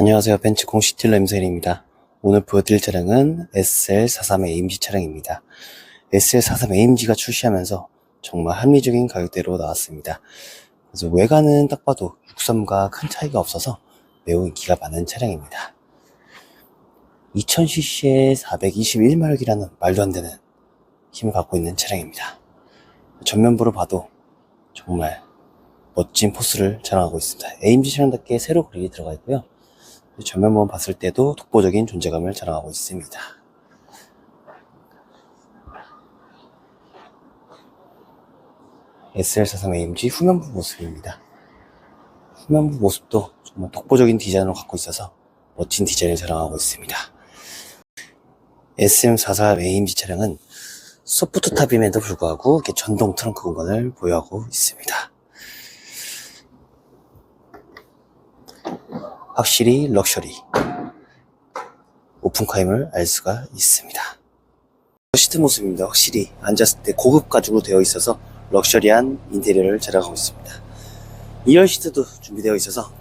안녕하세요. 벤츠 공식 딜러 임세일입니다. 오늘 보여드릴 차량은 SL43AMG 차량입니다. SL43AMG가 출시하면서 정말 합리적인 가격대로 나왔습니다. 그래서 외관은 딱 봐도 63과 큰 차이가 없어서 매우 인기가 많은 차량입니다. 2000cc에 421마력이라는 말도 안 되는 힘을 갖고 있는 차량입니다. 전면부를 봐도 정말 멋진 포스를 자랑하고 있습니다. AMG 차량답게 세로 그릴이 들어가 있고요. 전면부만 봤을 때도 독보적인 존재감을 자랑하고 있습니다. SL43AMG 후면부 모습입니다. 후면부 모습도 정말 독보적인 디자인을 갖고 있어서 멋진 디자인을 자랑하고 있습니다. SM44AMG 차량은 소프트 탑임에도 불구하고 이렇게 전동 트렁크 공간을 보유하고 있습니다. 확실히 럭셔리 오픈카임을 알 수가 있습니다. 시트 모습입니다. 확실히 앉았을 때 고급 가죽으로 되어 있어서 럭셔리한 인테리어를 자랑하고 있습니다. 2열 시트도 준비되어 있어서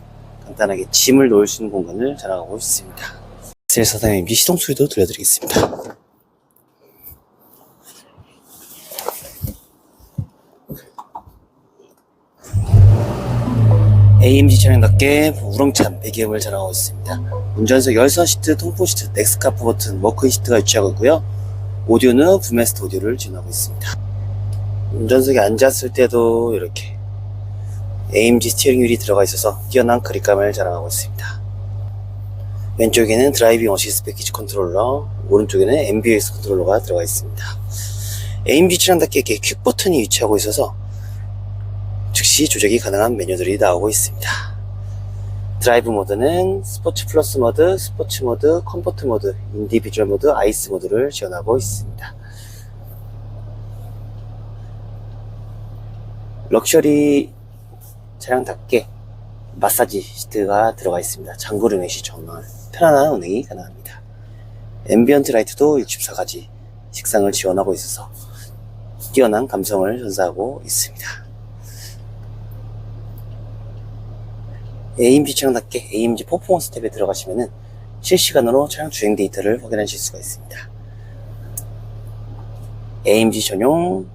간단하게 짐을 놓을 수 있는 공간을 자랑하고 있습니다. 셀사장님 시동 소리도 들려드리겠습니다. AMG 차량답게 우렁찬 배기음을 자랑하고 있습니다. 운전석 열선 시트, 통풍 시트, 넥스카프 버튼, 워크인 시트가 위치하고 있고요. 오디오는 부메스트 오디오를 지원하고 있습니다. 운전석에 앉았을 때도 이렇게 AMG 스티어링 휠이 들어가 있어서 뛰어난 그립감을 자랑하고 있습니다. 왼쪽에는 드라이빙 어시스트 패키지 컨트롤러, 오른쪽에는 MBUX 컨트롤러가 들어가 있습니다. AMG 차량답게 이렇게 퀵 버튼이 위치하고 있어서 즉시 조작이 가능한 메뉴들이 나오고 있습니다. 드라이브 모드는 스포츠 플러스 모드, 스포츠 모드, 컴포트 모드, 인디비주얼 모드, 아이스 모드를 지원하고 있습니다. 럭셔리 차량답게 마사지 시트가 들어가 있습니다. 운행 시 정말 편안한 운행이 가능합니다. 앰비언트 라이트도 64가지 색상을 지원하고 있어서 뛰어난 감성을 전사하고 있습니다. AMG 차량답게 AMG 퍼포먼스 탭에 들어가시면은 실시간으로 차량 주행 데이터를 확인하실 수가 있습니다. AMG 전용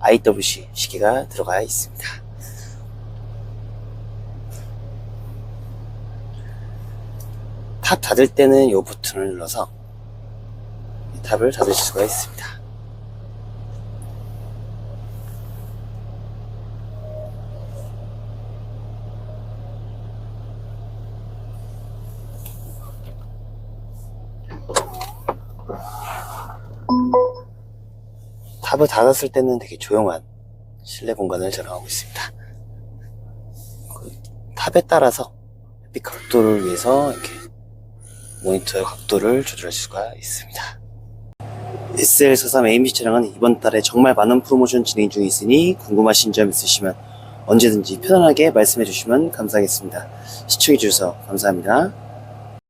IWC 시계가 들어가 있습니다. 탑 닫을 때는 이 버튼을 눌러서 탑을 닫을 수가 있습니다. 탑을 닫았을 때는 되게 조용한 실내 공간을 자랑하고 있습니다. 그 탑에 따라서 빛 각도를 위해서 이렇게 모니터의 각도를 조절할 수가 있습니다. SL43 AMG 차량은 이번 달에 정말 많은 프로모션 진행 중에 있으니 궁금하신 점 있으시면 언제든지 편안하게 말씀해 주시면 감사하겠습니다. 시청해 주셔서 감사합니다.